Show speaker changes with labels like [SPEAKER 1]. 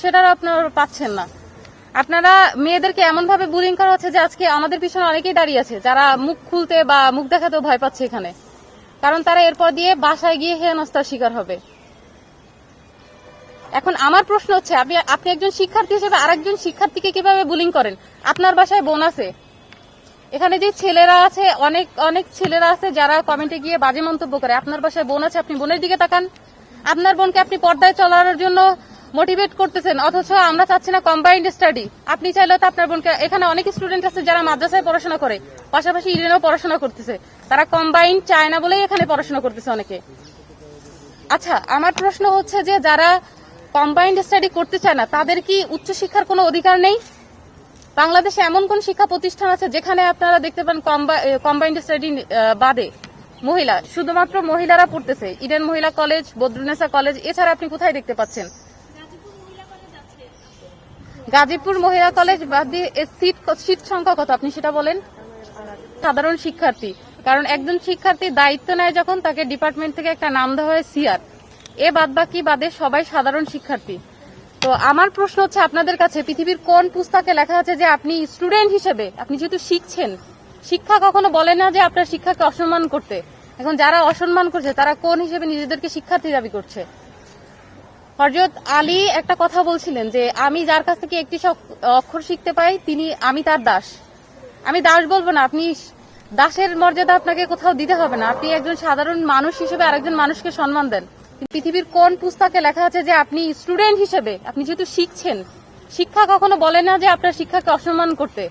[SPEAKER 1] সেটাও আপনারা পাচ্ছেন না। আপনারা মেয়েদেরকে এমন ভাবে বুলিং করা হচ্ছে যে আজকে আমাদের পিছনে অনেকেই দাঁড়িয়ে আছে, যারা মুখ খুলতে বা মুখ দেখাতেও ভয় পাচ্ছে এখানে। কারণ তারা এরপর দিয়ে বাসায় গিয়ে হেনস্থার শিকার হবে। এখন আমার প্রশ্ন হচ্ছে, আপনি আপনি একজন শিক্ষার্থী হিসেবে আরেকজন শিক্ষার্থীকে কীভাবে বুলিং করেন? আপনার বাসায় বোন আছে। এখানে যে ছেলেরা আছে, অনেক অনেক ছেলেরা আছে যারা কমেন্টে গিয়ে বাজে মন্তব্য করে। আপনার বাসায় বোন আছে, আপনি বোনের দিকে তাকান। আপনার বোনকে আপনি পর্দায় চলার জন্য মোটিভেট করতেছেন। অথচ আমরা চাচ্ছি না কম্বাইন্ড স্টাডি আপনি চাইলেও তো আপনার বোনকে এখানে অনেক স্টুডেন্ট আছে যারা মাদ্রাসায় পড়াশোনা করে। পাশাপাশি ইডেনেও পড়াশোনা করতেছে। তারা কম্বাইন্ড চায় না বলেই এখানে পড়াশোনা করতেছে অনেকে। আচ্ছা আমার প্রশ্ন হচ্ছে যে যারা কম্বাইন্ড স্টাডি করতে চায় না, তাদের কি উচ্চশিক্ষার কোনো অধিকার নেই? বাংলাদেশে এমন কোন শিক্ষা প্রতিষ্ঠান আছে যেখানে আপনারা দেখতে পান কম্বাইন্ড স্টাডি বাদে? মহিলা শুধুমাত্র মহিলারা পড়তেছে। ইডেন মহিলা কলেজ, বদরুনেসা কলেজ, এছাড়া আপনি কোথায় দেখতে পাচ্ছেন? গাজীপুর মহিলা কলেজ বাদ সিট সিট সংখ্যা কত? আপনি সেটা বলেন। সাধারণ শিক্ষার্থী। কারণ একজন শিক্ষার্থীর দায়িত্ব নেয় যখন তাকে ডিপার্টমেন্ট থেকে একটা নাম দেওয়া হয় সিআর। এ বাদ বাকি বাদে সবাই সাধারণ শিক্ষার্থী। তো আমার প্রশ্ন হচ্ছে আপনাদের কাছে, পৃথিবীর কোন পুস্তকে লেখা আছে যে আপনি স্টুডেন্ট হিসেবে, আপনি যেহেতু শিখছেন, শিক্ষা কখনো বলে না যে আপনার শিক্ষাকে অসম্মান করতে। এখন যারা অসম্মান করছে, তারা কোন হিসেবে নিজেদেরকে শিক্ষার্থী দাবি করছে? হরজত আলী একটা কথা বলছিলেন যে, আমি যার কাছ থেকে একটি অক্ষর শিখতে পাই, তিনি আমি তার দাস। আমি দাস বলব না, আপনি দাসের মর্যাদা আপনাকে কোথাও দিতে হবে না। আপনি একজন সাধারণ মানুষ হিসেবে আরেকজন মানুষকে সম্মান দেন। পৃথিবীর কোন পুস্তকে লেখা আছে যে, আপনি স্টুডেন্ট হিসেবে, আপনি যেহেতু শিখছেন, শিক্ষা কখনো বলে না যে, আপনার শিক্ষাকে অসম্মান করতে।